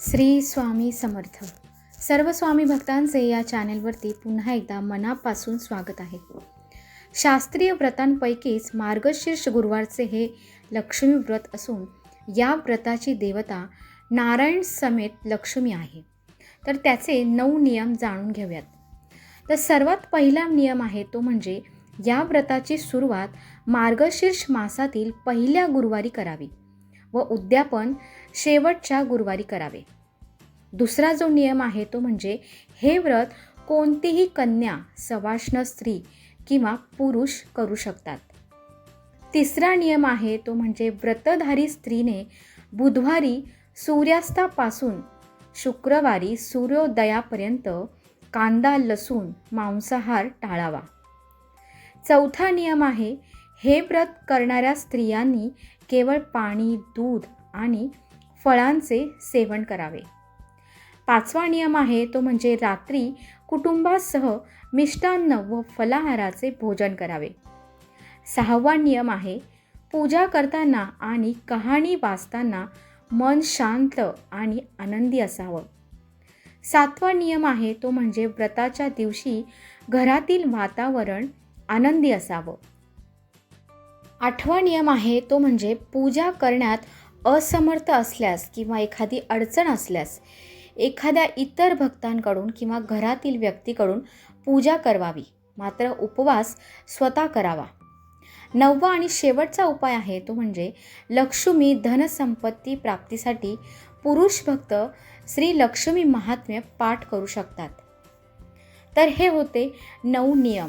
श्री स्वामी समर्थ. सर्व स्वामी भक्तांचे या चॅनेलवरती पुन्हा एकदा मनापासून स्वागत आहे. शास्त्रीय व्रतांपैकीच मार्गशीर्ष गुरुवारचे हे लक्ष्मी व्रत असून या व्रताची देवता नारायण समेत लक्ष्मी आहे. तर त्याचे नऊ नियम जाणून घेऊयात. तर सर्वात पहिला नियम आहे तो म्हणजे या व्रताची सुरुवात मार्गशीर्ष मासातील पहिल्या गुरुवारी करावी. व उद्यापन शेवटच्या गुरुवारी करावे. दुसरा जो नियम आहे तो म्हणजे हे व्रत कोणतीही कन्या सवाष्ण स्त्री किंवा पुरुष करू शकतात. तिसरा नियम आहे तो म्हणजे व्रतधारी स्त्रीने बुधवारी सूर्यास्तापासून शुक्रवारी सूर्योदयापर्यंत कांदा लसूण मांसाहार टाळावा. चौथा नियम आहे हे व्रत करणाऱ्या स्त्रियांनी केवळ पाणी दूध आणि फळांचे सेवन करावे. पाचवा नियम आहे तो म्हणजे रात्री कुटुंबासह मिष्टान्न व फलाहाराचे भोजन करावे. सहावा नियम आहे पूजा करताना आणि कहाणी वाचताना मन शांत आणि आनंदी असावं. सातवा नियम आहे तो म्हणजे व्रताच्या दिवशी घरातील वातावरण आनंदी असावं. आठवा नियम आहे तो म्हणजे पूजा करण्यात असमर्थ असल्यास किंवा एखादी अडचण असल्यास एखाद्या इतर भक्तांकडून किंवा घरातील व्यक्तीकडून पूजा करवावी मात्र उपवास स्वतः करावा. नववा आणि शेवटचा उपाय आहे तो म्हणजे लक्ष्मी धनसंपत्ती प्राप्तीसाठी पुरुष भक्त श्री लक्ष्मी महात्म्य पाठ करू शकतात. तर हे होते नऊ नियम.